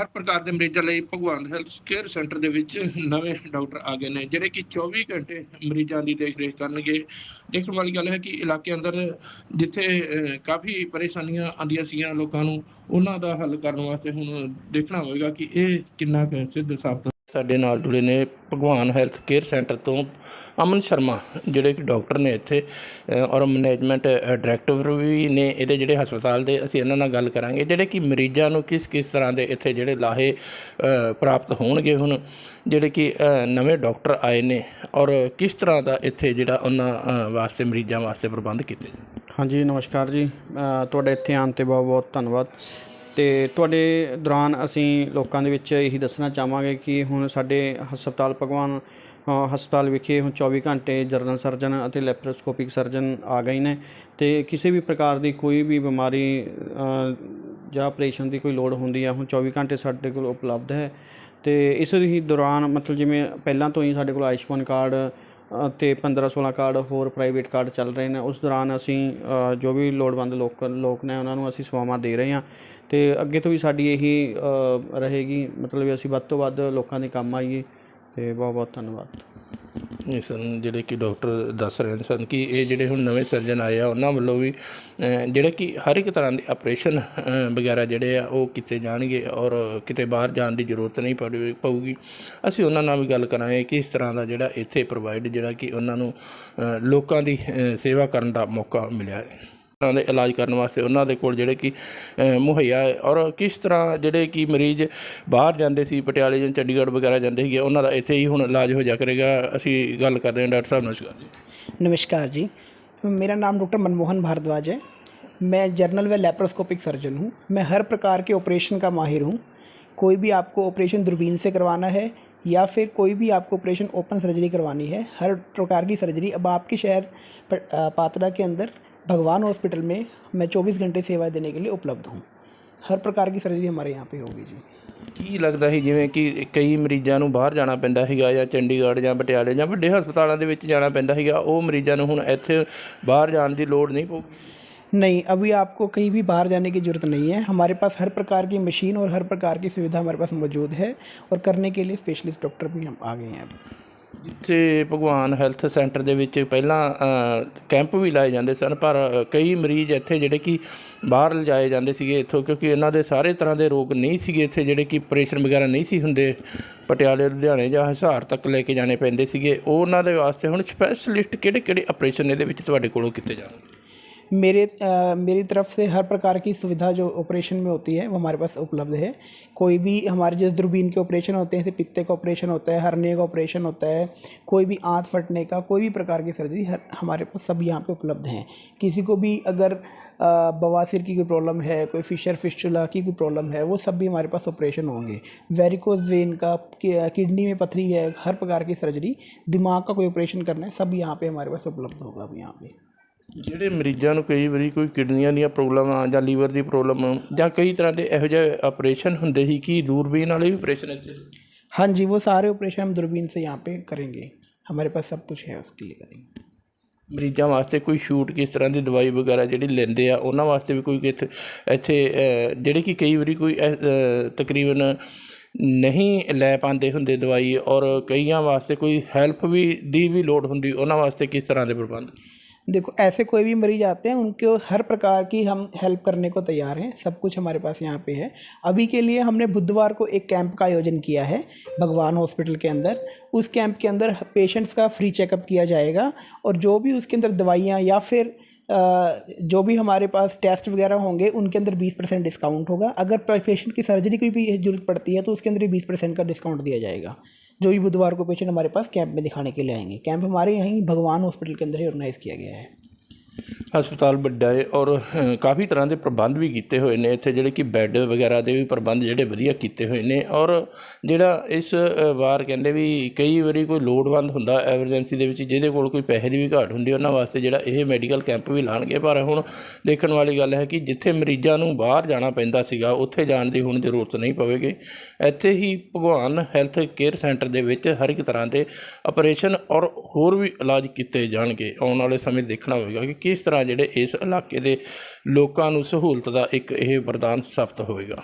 ਹਰ ਪ੍ਰਕਾਰ ਦੇ ਮਰੀਜ਼ਾਂ ਲਈ ਭਗਵਾਨ ਹੈਲਥ ਕੇਅਰ ਸੈਂਟਰ ਦੇ ਵਿੱਚ ਨਵੇਂ ਡਾਕਟਰ ਆ ਗਏ ਨੇ, ਜਿਹੜੇ ਕਿ 24 ਘੰਟੇ ਮਰੀਜ਼ਾਂ ਦੀ ਦੇਖਰੇਖ ਕਰਨਗੇ। ਦੇਖਣ ਵਾਲੀ ਗੱਲ ਹੈ ਕਿ ਇਲਾਕੇ ਅੰਦਰ ਜਿੱਥੇ ਕਾਫੀ ਪਰੇਸ਼ਾਨੀਆਂ ਆਉਂਦੀਆਂ ਸੀਗੀਆਂ ਲੋਕਾਂ ਨੂੰ, ਉਹਨਾਂ ਦਾ ਹੱਲ ਕਰਨ ਵਾਸਤੇ ਹੁਣ ਦੇਖਣਾ ਹੋਵੇਗਾ ਕਿ ਇਹ ਕਿੰਨਾ ਕੁ ਸਿੱਧ ਸਾਬਤ ਸਾਡੇ ਨਾਲ ਜੁੜੇ ਨੇ ਭਗਵਾਨ ਹੈਲਥ ਕੇਅਰ ਸੈਂਟਰ ਤੋਂ ਅਮਨ ਸ਼ਰਮਾ, ਜਿਹੜੇ ਕਿ ਡਾਕਟਰ ਨੇ ਇੱਥੇ ਔਰ ਮੈਨੇਜਮੈਂਟ ਡਾਇਰੈਕਟਰ ਵੀ ਨੇ ਇਹਦੇ ਜਿਹੜੇ ਹਸਪਤਾਲ ਦੇ, ਅਸੀਂ ਇਹਨਾਂ ਨਾਲ ਗੱਲ ਕਰਾਂਗੇ। ਜਿਹੜੇ ਕਿ ਮਰੀਜ਼ਾਂ ਨੂੰ ਕਿਸ ਕਿਸ ਤਰ੍ਹਾਂ ਦੇ ਇੱਥੇ ਜਿਹੜੇ ਲਾਹੇ ਪ੍ਰਾਪਤ ਹੋਣਗੇ ਹੁਣ, ਜਿਹੜੇ ਕਿ ਨਵੇਂ ਡਾਕਟਰ ਆਏ ਨੇ, ਔਰ ਕਿਸ ਤਰ੍ਹਾਂ ਦਾ ਇੱਥੇ ਜਿਹੜਾ ਉਹਨਾਂ ਵਾਸਤੇ, ਮਰੀਜ਼ਾਂ ਵਾਸਤੇ ਪ੍ਰਬੰਧ ਕੀਤੇ ਹਾਂਜੀ, ਨਮਸਕਾਰ ਜੀ। ਤੁਹਾਡੇ ਇੱਥੇ ਆਉਣ ਤੇ ਬਹੁਤ ਬਹੁਤ ਧੰਨਵਾਦ। ਤੇ ਤੁਹਾਡੇ ਦੌਰਾਨ ਅਸੀਂ ਲੋਕਾਂ ਦੇ ਵਿੱਚ ਇਹੀ ਦੱਸਣਾ ਚਾਹਾਂਗੇ ਕਿ ਹੁਣ ਸਾਡੇ ਹਸਪਤਾਲ ਭਗਵਾਨ ਹਸਪਤਾਲ ਵਿਖੇ ਹੁਣ 24 ਘੰਟੇ ਜਨਰਲ ਸਰਜਨ ਅਤੇ ਲੈਪਰੋਸਕੋਪਿਕ ਸਰਜਨ ਆ ਗਏ ਨੇ ਤੇ ਕਿਸੇ ਵੀ ਪ੍ਰਕਾਰ ਦੀ ਕੋਈ ਵੀ ਬਿਮਾਰੀ ਜਾਂ ਆਪਰੇਸ਼ਨ ਦੀ ਕੋਈ ਲੋੜ ਹੁੰਦੀ ਆ, ਹੁਣ 24 ਘੰਟੇ ਸਾਡੇ ਕੋਲ ਉਪਲਬਧ ਹੈ। ਤੇ ਇਸ ਹੀ ਦੌਰਾਨ ਮਤਲਬ ਜਿਵੇਂ ਪਹਿਲਾਂ ਤੋਂ ਹੀ ਸਾਡੇ ਕੋਲ ਆਯੁਸ਼ਮਾਨ ਕਾਰਡ ਅਤੇ ਤੇ 15 16 ਕਾਰਡ ਹੋਰ ਪ੍ਰਾਈਵੇਟ ਕਾਰਡ ਚੱਲ ਰਹੇ ਨੇ। ਉਸ ਦੌਰਾਨ ਅਸੀਂ ਜੋ ਵੀ ਲੋੜਵੰਦ ਲੋਕ ਲੋਕ ਨੇ ਉਹਨਾਂ ਨੂੰ ਅਸੀਂ ਸੇਵਾਵਾਂ ਦੇ ਰਹੇ ਹਾਂ। ਅਤੇ ਅੱਗੇ ਤੋਂ ਵੀ ਸਾਡੀ ਇਹੀ ਰਹੇਗੀ। ਮਤਲਬ ਵੀ ਅਸੀਂ ਵੱਧ ਤੋਂ ਵੱਧ ਲੋਕਾਂ ਦੇ ਕੰਮ ਆਈਏ। ਅਤੇ ਬਹੁਤ ਬਹੁਤ ਧੰਨਵਾਦ। ਸਨ ਜਿਹੜੇ ਕਿ ਡਾਕਟਰ ਦੱਸ ਰਹੇ ਸਨ ਕਿ ਇਹ ਜਿਹੜੇ ਹੁਣ ਨਵੇਂ ਸਰਜਨ ਆਏ ਆ, ਉਹਨਾਂ ਵੱਲੋਂ ਵੀ ਜਿਹੜਾ ਕਿ ਹਰ ਇੱਕ ਤਰ੍ਹਾਂ ਦੇ ਆਪਰੇਸ਼ਨ ਵਗੈਰਾ ਜਿਹੜੇ ਆ ਉਹ ਕੀਤੇ ਜਾਣਗੇ ਔਰ ਕਿਤੇ ਬਾਹਰ ਜਾਣ ਦੀ ਜ਼ਰੂਰਤ ਨਹੀਂ ਪੜੇ- ਪਊਗੀ। ਅਸੀਂ ਉਹਨਾਂ ਨਾਲ ਵੀ ਗੱਲ ਕਰਾਂਗੇ ਕਿ ਇਸ ਤਰ੍ਹਾਂ ਦਾ ਜਿਹੜਾ ਇੱਥੇ ਪ੍ਰੋਵਾਈਡ ਜਿਹੜਾ ਕਿ ਉਹਨਾਂ ਨੂੰ ਲੋਕਾਂ ਦੀ ਸੇਵਾ ਕਰਨ ਦਾ ਮੌਕਾ ਮਿਲਿਆ ਹੈ। ਤਰ੍ਹਾਂ ਦੇ ਇਲਾਜ ਕਰਨ ਵਾਸਤੇ ਉਹਨਾਂ ਦੇ ਕੋਲ ਜਿਹੜੇ ਕਿ ਅ, ਮੁਹੱਈਆ ਹੈ ਔਰ ਕਿਸ ਤਰ੍ਹਾਂ ਜਿਹੜੇ ਕਿ ਮਰੀਜ਼ ਬਾਹਰ ਜਾਂਦੇ ਸੀ ਪਟਿਆਲੇ ਜਾਂ ਚੰਡੀਗੜ੍ਹ ਵਗੈਰਾ ਜਾਂਦੇ ਸੀਗੇ ਉਹਨਾਂ ਦਾ ਇੱਥੇ ਹੀ ਹੁਣ ਇਲਾਜ ਹੋ ਜਾ ਕਰੇਗਾ ਅਸੀਂ ਗੱਲ ਕਰਦੇ ਹਾਂ ਡਾਕਟਰ ਸਾਹਿਬ ਨਮਸਕਾਰ ਜੀ नमस्कार जी मेरा नाम डॉक्टर मनमोहन भारद्वाज है मैं जर्नल व लेप्रोस्कोपिक सर्जन हूँ मैं हर प्रकार के ऑपरेशन का माहिर हूँ कोई भी आपको ऑपरेशन दूरबीन से करवाना है या फिर कोई भी आपको ऑपरेशन ओपन सर्जरी करवानी है हर प्रकार की सर्जरी अब आपके शहर प- अ, पातड़ा के अंदर भगवान हॉस्पिटल में मैं 24 घंटे सेवाएं देने के लिए उपलब्ध हूँ हर प्रकार की सर्जरी हमारे यहाँ पे होगी जी ਕੀ ਲੱਗਦਾ ਸੀ ਜਿਵੇਂ ਕਿ ਕਈ ਮਰੀਜ਼ਾਂ ਨੂੰ ਬਾਹਰ ਜਾਣਾ ਪੈਂਦਾ ਸੀਗਾ ਜਾਂ ਚੰਡੀਗੜ੍ਹ ਜਾਂ ਪਟਿਆਲੇ ਜਾਂ ਵੱਡੇ ਹਸਪਤਾਲਾਂ ਦੇ ਵਿੱਚ ਜਾਣਾ ਪੈਂਦਾ ਸੀਗਾ ਉਹ ਮਰੀਜ਼ਾਂ ਨੂੰ ਹੁਣ ਇੱਥੇ ਬਾਹਰ ਜਾਣ ਦੀ ਲੋੜ ਨਹੀਂ ਪਊਗੀ नहीं अभी आपको कहीं भी बाहर जाने की ज़रूरत नहीं है हमारे पास हर प्रकार की मशीन और हर प्रकार की सुविधा हमारे पास मौजूद है और करने के लिए स्पेशलिस्ट डॉक्टर भी हम आ गए हैं अभी ਜਿੱਥੇ ਭਗਵਾਨ ਹੈਲਥ ਸੈਂਟਰ ਦੇ ਵਿੱਚ ਪਹਿਲਾਂ ਕੈਂਪ ਵੀ ਲਾਏ ਜਾਂਦੇ ਸਨ, ਪਰ ਕਈ ਮਰੀਜ਼ ਇੱਥੇ ਜਿਹੜੇ ਕਿ ਬਾਹਰ ਲਿਜਾਏ ਜਾਂਦੇ ਸੀਗੇ ਇੱਥੋਂ, ਕਿਉਂਕਿ ਇਹਨਾਂ ਦੇ ਸਾਰੇ ਤਰ੍ਹਾਂ ਦੇ ਰੋਗ ਨਹੀਂ ਸੀਗੇ ਇੱਥੇ, ਜਿਹੜੇ ਕਿ ਆਪਰੇਸ਼ਨ ਵਗੈਰਾ ਨਹੀਂ ਸੀ ਹੁੰਦੇ। ਪਟਿਆਲੇ, ਲੁਧਿਆਣੇ ਜਾਂ ਹਿਸਾਰ ਤੱਕ ਲੈ ਕੇ ਜਾਣੇ ਪੈਂਦੇ ਸੀਗੇ। ਉਹ ਉਹਨਾਂ ਦੇ ਵਾਸਤੇ ਹੁਣ ਸਪੈਸ਼ਲਿਸਟ ਕਿਹੜੇ ਕਿਹੜੇ ਆਪਰੇਸ਼ਨ ਇਹਦੇ ਵਿੱਚ ਤੁਹਾਡੇ ਕੋਲੋਂ ਕੀਤੇ ਜਾਣਗੇ? मेरे अ, मेरी तरफ़ से हर प्रकार की सुविधा जो ऑपरेशन में होती है वो हमारे पास उपलब्ध है। कोई भी हमारे जैसे दूरबीन के ऑपरेशन होते हैं जैसे पित्ते का ऑपरेशन होता है हरने का ऑपरेशन होता है कोई भी आँत फटने का कोई भी प्रकार की सर्जरी हर हमारे पास सब यहाँ पे उपलब्ध हैं। किसी को भी अगर बवासीर की कोई प्रॉब्लम है कोई फिशर फिस्टुला की कोई प्रॉब्लम है वो सब भी हमारे पास ऑपरेशन होंगे। वेरिकोज वेन का किडनी में पथरी है हर प्रकार की सर्जरी दिमाग का कोई ऑपरेशन करना है सब यहाँ पे हमारे पास उपलब्ध होगा अब यहाँ पे। ਜਿਹੜੇ ਮਰੀਜ਼ਾਂ ਨੂੰ ਕਈ ਵਾਰੀ ਕੋਈ ਕਿਡਨੀਆਂ ਦੀਆਂ ਪ੍ਰੋਬਲਮਾਂ ਜਾਂ ਲੀਵਰ ਦੀ ਪ੍ਰੋਬਲਮ ਜਾਂ ਕਈ ਤਰ੍ਹਾਂ ਦੇ ਇਹੋ ਜਿਹੇ ਆਪਰੇਸ਼ਨ ਹੁੰਦੇ ਸੀ ਕਿ ਦੂਰਬੀਨ ਵਾਲੇ ਵੀ ਆਪਰੇਸ਼ਨ ਇੱਥੇ हाँ जी वो सारे ऑपरेशन हम दूरबीन से यहाँ पे करेंगे हमारे पास सब कुछ है उसके लिए करेंगे ਮਰੀਜ਼ਾਂ ਵਾਸਤੇ ਕੋਈ ਛੂਟ ਕਿਸ ਤਰ੍ਹਾਂ ਦੀ ਦਵਾਈ ਵਗੈਰਾ ਜਿਹੜੀ ਲੈਂਦੇ ਆ ਉਹਨਾਂ ਵਾਸਤੇ ਵੀ ਕੋਈ ਇੱਥੇ ਇੱਥੇ ਅ, ਜਿਹੜੇ ਕਿ ਕਈ ਵਾਰੀ ਕੋਈ ਅ, ਅ, ਤਕਰੀਬਨ ਨਹੀਂ ਲੈ ਪਾਉਂਦੇ ਹੁੰਦੇ ਦਵਾਈ ਔਰ ਕਈਆਂ ਵਾਸਤੇ ਕੋਈ ਹੈਲਪ ਵੀ ਦੀ ਵੀ ਲੋੜ ਹੁੰਦੀ ਉਹਨਾਂ ਵਾਸਤੇ ਕਿਸ ਤਰ੍ਹਾਂ ਦੇ ਪ੍ਰਬੰਧ देखो, ऐसे कोई भी मरीज़ आते हैं, उनको हर प्रकार की हम हेल्प करने को तैयार हैं। सब कुछ हमारे पास यहाँ पे है। अभी के लिए हमने बुधवार को एक कैंप का आयोजन किया है, भगवान हॉस्पिटल के अंदर। उस कैंप के अंदर पेशेंट्स का फ्री चेकअप किया जाएगा और जो भी उसके अंदर दवाइयाँ या फिर जो भी हमारे पास टेस्ट वगैरह होंगे, उनके अंदर 20 परसेंट डिस्काउंट होगा। अगर पेशेंट की सर्जरी की भी ज़रूरत पड़ती है तो उसके अंदर भी 20 परसेंट का डिस्काउंट दिया जाएगा। जो भी बुधवार को पेशेंट हमारे पास कैंप में दिखाने के लिए आएंगे कैंप हमारे यहीं भगवान हॉस्पिटल के अंदर ही ऑर्गेनाइज़ किया गया है ਹਸਪਤਾਲ ਵੱਡਾ ਹੈ ਔਰ ਕਾਫੀ ਤਰ੍ਹਾਂ ਦੇ ਪ੍ਰਬੰਧ ਵੀ ਕੀਤੇ ਹੋਏ ਨੇ ਇੱਥੇ ਜਿਹੜੇ ਕਿ ਬੈੱਡ ਵਗੈਰਾ ਦੇ ਵੀ ਪ੍ਰਬੰਧ ਜਿਹੜੇ ਵਧੀਆ ਕੀਤੇ ਹੋਏ ਨੇ ਔਰ ਜਿਹੜਾ ਇਸ ਵਾਰ ਕਹਿੰਦੇ ਵੀ ਕਈ ਵਾਰੀ ਕੋਈ ਲੋੜਵੰਦ ਹੁੰਦਾ ਐਮਰਜੈਂਸੀ ਦੇ ਵਿੱਚ ਜਿਹਦੇ ਕੋਲ ਕੋਈ ਪੈਸੇ ਦੀ ਵੀ ਘਾਟ ਹੁੰਦੀ ਉਹਨਾਂ ਵਾਸਤੇ ਜਿਹੜਾ ਇਹ ਮੈਡੀਕਲ ਕੈਂਪ ਵੀ ਲਾਣਗੇ। ਪਰ ਹੁਣ ਦੇਖਣ ਵਾਲੀ ਗੱਲ ਹੈ ਕਿ ਜਿੱਥੇ ਮਰੀਜ਼ਾਂ ਨੂੰ ਬਾਹਰ ਜਾਣਾ ਪੈਂਦਾ ਸੀਗਾ, ਉੱਥੇ ਜਾਣ ਦੀ ਹੁਣ ਜ਼ਰੂਰਤ ਨਹੀਂ ਪਵੇਗੀ। ਇੱਥੇ ਹੀ ਭਗਵਾਨ ਹੈਲਥ ਕੇਅਰ ਸੈਂਟਰ ਦੇ ਵਿੱਚ ਹਰ ਇੱਕ ਤਰ੍ਹਾਂ ਦੇ ਆਪਰੇਸ਼ਨ ਔਰ ਹੋਰ ਵੀ ਇਲਾਜ ਕੀਤੇ ਜਾਣਗੇ। ਆਉਣ ਵਾਲੇ ਸਮੇਂ ਦੇਖਣਾ ਹੋਵੇਗਾ ਕਿ ਕਿਸ ਤਰ੍ਹਾਂ ਜਿਹੜੇ ਇਸ ਇਲਾਕੇ ਦੇ ਲੋਕਾਂ ਨੂੰ ਸਹੂਲਤ ਦਾ ਇੱਕ ਇਹ ਵਰਦਾਨ ਸਾਬਤ ਹੋਵੇਗਾ।